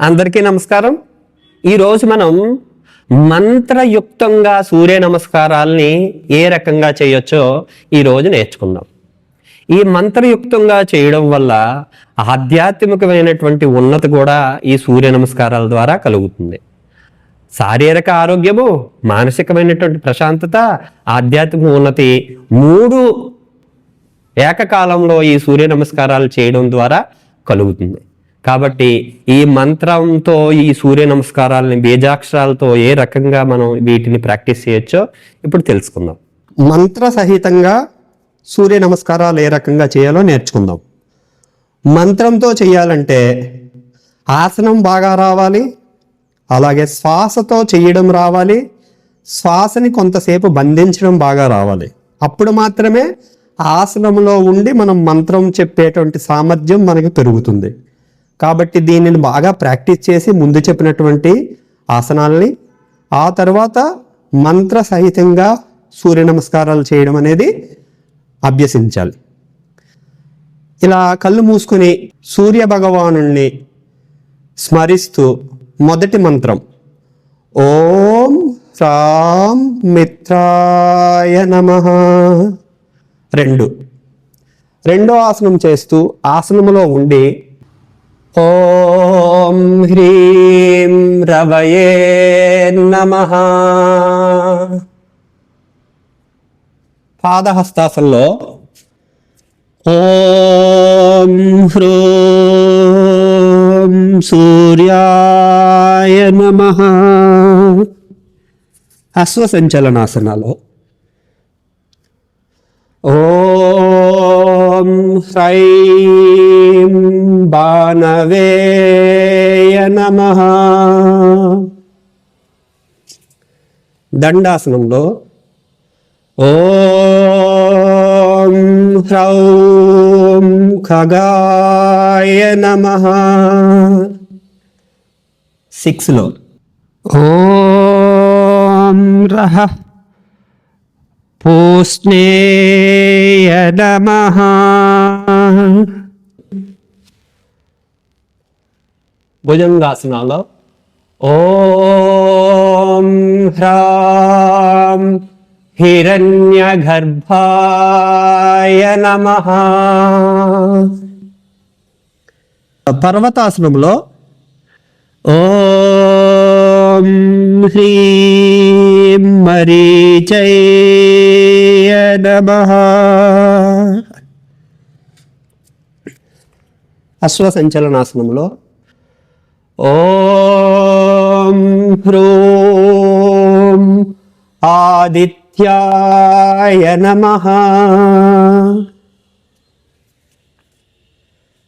అందరికీ నమస్కారం. ఈరోజు మనం మంత్రయుక్తంగా సూర్య నమస్కారాల్ని ఏ రకంగా చేయొచ్చో ఈరోజు నేర్చుకుందాం. ఈ మంత్రయుక్తంగా చేయడం వల్ల ఆధ్యాత్మికమైనటువంటి ఉన్నతి కూడా ఈ సూర్య నమస్కారాల ద్వారా కలుగుతుంది. శారీరక ఆరోగ్యము మానసికమైనటువంటి ప్రశాంతత ఆధ్యాత్మిక ఉన్నతి మూడు ఏకకాలంలో ఈ సూర్య నమస్కారాలు చేయడం ద్వారా కలుగుతుంది. కాబట్టి ఈ మంత్రంతో ఈ సూర్య నమస్కారాలని బీజాక్షరాలతో ఏ రకంగా మనం వీటిని ప్రాక్టీస్ చేయొచ్చో ఇప్పుడు తెలుసుకుందాం. మంత్ర సహితంగా సూర్య నమస్కారాలు ఏ రకంగా చేయాలో నేర్చుకుందాం. మంత్రంతో చేయాలంటే ఆసనం బాగా రావాలి అలాగే శ్వాసతో చేయడం రావాలి శ్వాసని కొంతసేపు బంధించడం బాగా రావాలి. అప్పుడు మాత్రమే ఆసనంలో ఉండి మనం మంత్రం చెప్పేటువంటి సామర్థ్యం మనకి పెరుగుతుంది. కాబట్టి దీనిని బాగా ప్రాక్టీస్ చేసి ముందు చెప్పినటువంటి ఆసనాలని ఆ తర్వాత మంత్ర సహితంగా సూర్య నమస్కారాలు చేయడం అనేది అభ్యసించాలి. ఇలా కళ్ళు మూసుకుని సూర్య భగవానుణ్ణి స్మరిస్తూ మొదటి మంత్రం ఓం రామ్ మిత్రాయ నమ రెండు. రెండో ఆసనం చేస్తూ ఆసనములో ఉండి ఓం హ్రీం రవయే నమ. పాదహస్తాసంలో ఓం హ్రూం సూర్యాయ నమ. అశ్వసంచలనాసనాలో ఓం హ్రైం బాణవేయ నమ. దండాసనంలో ఓం హ్రౌం ఖగాయ నమ. సిక్స్లో ఓం రహ పూష్ణేయ నమ. భుజంగాసనాలో ఓం హ్రాం హిరణ్యగర్భాయ నమ. పర్వతాసనంలో ఓం హ్రీం మరీచయ నమ. అశ్వసంచలనాసనంలో ఓం హ్రూం ఆదిత్యాయ నమ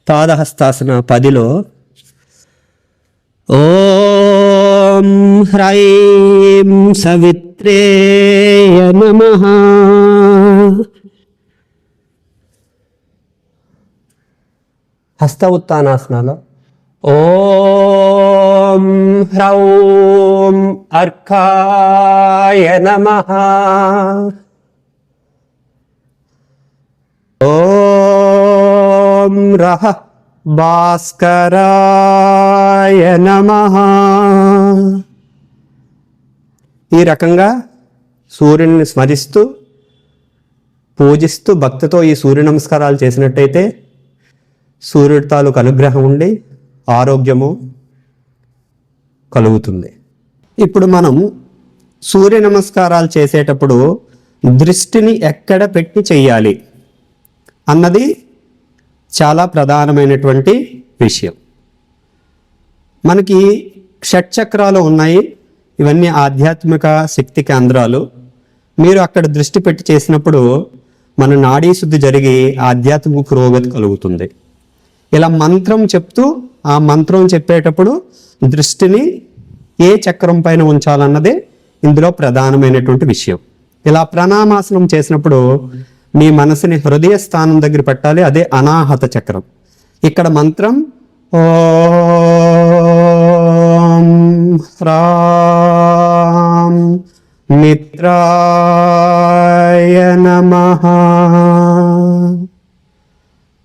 పాదహస్తాసన పదిలో ఓం హ్రైం సవిత్రేయ నమ। హస్త ఉత్తానాసనాలో ఓ హ్రౌం అర్కాయ నమ ఓం రహ భాస్కరాయ నమ ఈ రకంగా సూర్యుని స్మరిస్తూ పూజిస్తూ భక్తితో ఈ సూర్య నమస్కారాలు చేసినట్టయితే సూర్యుడి తాలూకు అనుగ్రహం ఉండి ఆరోగ్యము కలుగుతుంది. ఇప్పుడు మనం సూర్య నమస్కారాలు చేసేటప్పుడు దృష్టిని ఎక్కడ పెట్టి చేయాలి అన్నది చాలా ప్రధానమైనటువంటి విషయం. మనకి షట్చక్రాలు ఉన్నాయి ఇవన్నీ ఆధ్యాత్మిక శక్తి కేంద్రాలు. మీరు అక్కడ దృష్టి పెట్టి చేసినప్పుడు మన నాడీ శుద్ధి జరిగి ఆధ్యాత్మిక పురోగతి కలుగుతుంది. ఇలా మంత్రం చెప్తూ ఆ మంత్రం చెప్పేటప్పుడు దృష్టిని ఏ చక్రం పైన ఉంచాలన్నదే ఇందులో ప్రధానమైనటువంటి విషయం. ఇలా ప్రణామాసనం చేసినప్పుడు మీ మనసుని హృదయ స్థానం దగ్గర పెట్టాలి అదే అనాహత చక్రం. ఇక్కడ మంత్రం ఓం హ్రాం మిత్రా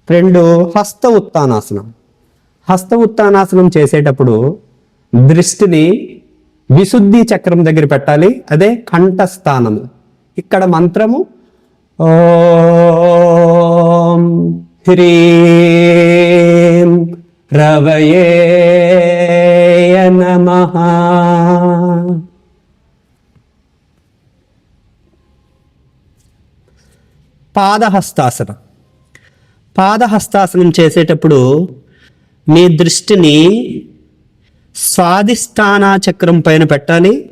రెండు హస్త ఉత్తానాసనం. హస్త ఉత్తానాసనం చేసేటప్పుడు దృష్టిని విశుద్ధి చక్రం దగ్గర పెట్టాలి అదే కంఠస్థానము. ఇక్కడ మంత్రము ఓం హ్రీం రవయే నమ. పాదహస్తాసనం. పాదహస్తాసనం చేసేటప్పుడు మీ దృష్టిని స్వాధిష్టాన చక్రం పైన పెట్టాలి.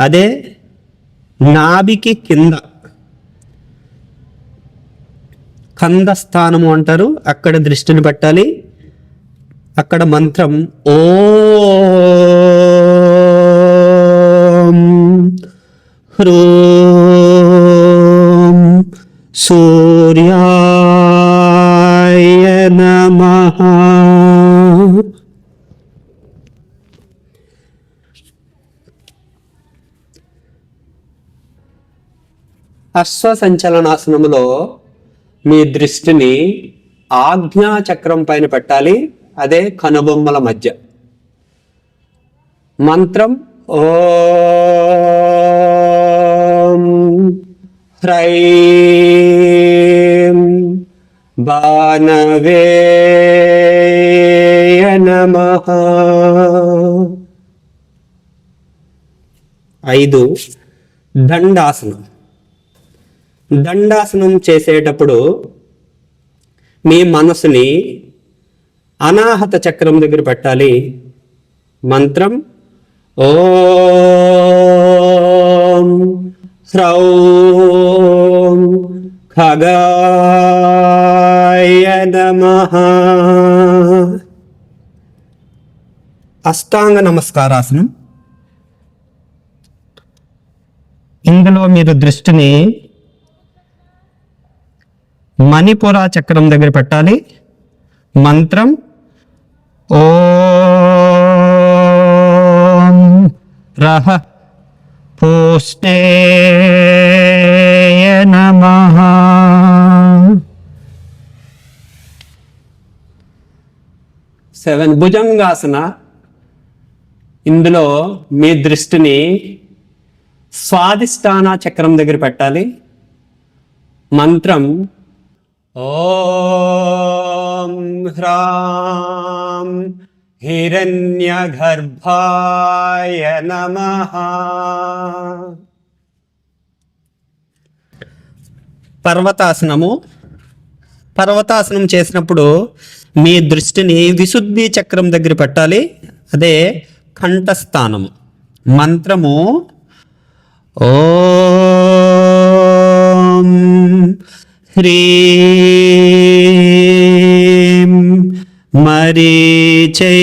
అదే నాభికి కింద. కందస్థానము అంటారు. అక్కడ దృష్టిని పెట్టాలి. అక్కడ మంత్రం ఓ అశ్వసంచలనాసనములో మీ దృష్టిని ఆజ్ఞా చక్రం పైన పెట్టాలి అదే కనుబొమ్మల మధ్య. మంత్రం ఓం హ్రైం బాణవే నమ. ఐదు దండాసనం. దండాసనం చేసేటప్పుడు మీ మనసుని అనాహత చక్రం దగ్గర పెట్టాలి. మంత్రం ఓం హ్రౌం ఖగాయ అష్టాంగ నమస్కారాసనం. ఇందులో మీరు దృష్టిని మణిపుర చక్రం దగ్గర పెట్టాలి. మంత్రం ఓ రహ పోష్ణేయ నమ. సెవెన్ భుజంగాసన. ఇందులో మీ దృష్టిని స్వాదిష్టాన చక్రం దగ్గర పెట్టాలి. మంత్రం ఓం హ్రాం హిరణ్య గర్భాయ పర్వతాసనము. పర్వతాసనం చేసినప్పుడు మీ దృష్టిని విశుద్ధి చక్రం దగ్గర పెట్టాలి. అదే కంఠస్థానము. మంత్రము. ఓ హ్రీం మరీచయ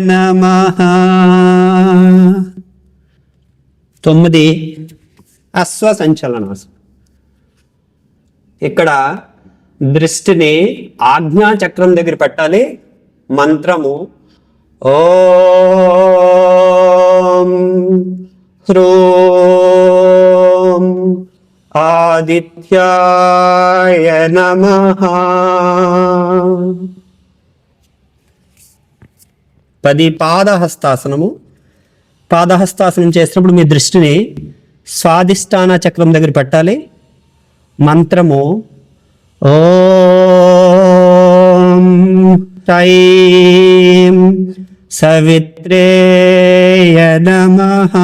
నమ తొమ్మిది అశ్వసంచలనా ఇక్కడ దృష్టిని ఆజ్ఞా చక్రం దగ్గర పెట్టాలి. మంత్రము ఓం హ్రూ ఆదిత్యాయ నమ. పది పాదహస్తాసనము. పాదహస్తాసనం చేసినప్పుడు మీ దృష్టిని స్వాధిష్టాన చక్రం దగ్గర పెట్టాలి. మంత్రము ఓం టైం సవిత్రేయ నమః.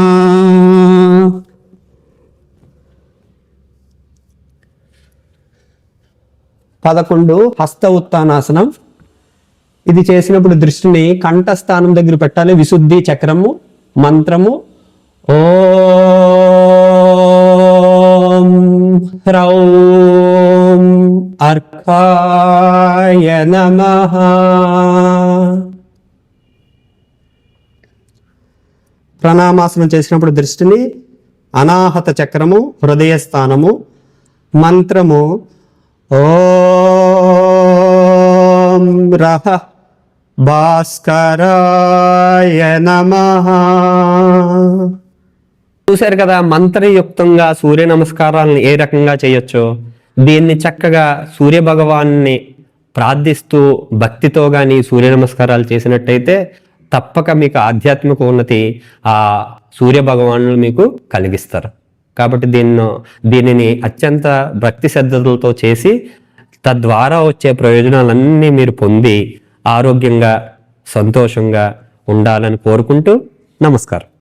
పదకొండు హస్త ఉత్తానాసనం. ఇది చేసినప్పుడు దృష్టిని కంఠస్థానం దగ్గర పెట్టాలి. విశుద్ధి చక్రము మంత్రము. ఓం హ్రౌం అర్కాయ నమ. ప్రణామాసనం చేసినప్పుడు దృష్టిని అనాహత చక్రము హృదయ స్థానము మంత్రము ఓం రహ భాస్కరాయ నమ. చూశారు కదా మంత్రయుక్తంగా సూర్య నమస్కారాలను ఏ రకంగా చేయొచ్చో? దీన్ని చక్కగా సూర్య భగవాన్ని ప్రార్థిస్తూ భక్తితో కానీ సూర్య నమస్కారాలు చేసినట్టయితే తప్పక మీకు ఆధ్యాత్మిక ఉన్నతి ఆ సూర్య భగవానులు మీకు కలిగిస్తారు. కాబట్టి దీన్ని దీనిని అత్యంత భక్తి శ్రద్ధలతో చేసి తద్వారా వచ్చే ప్రయోజనాలన్నీ మీరు పొంది ఆరోగ్యంగా సంతోషంగా ఉండాలని కోరుకుంటూ నమస్కారం.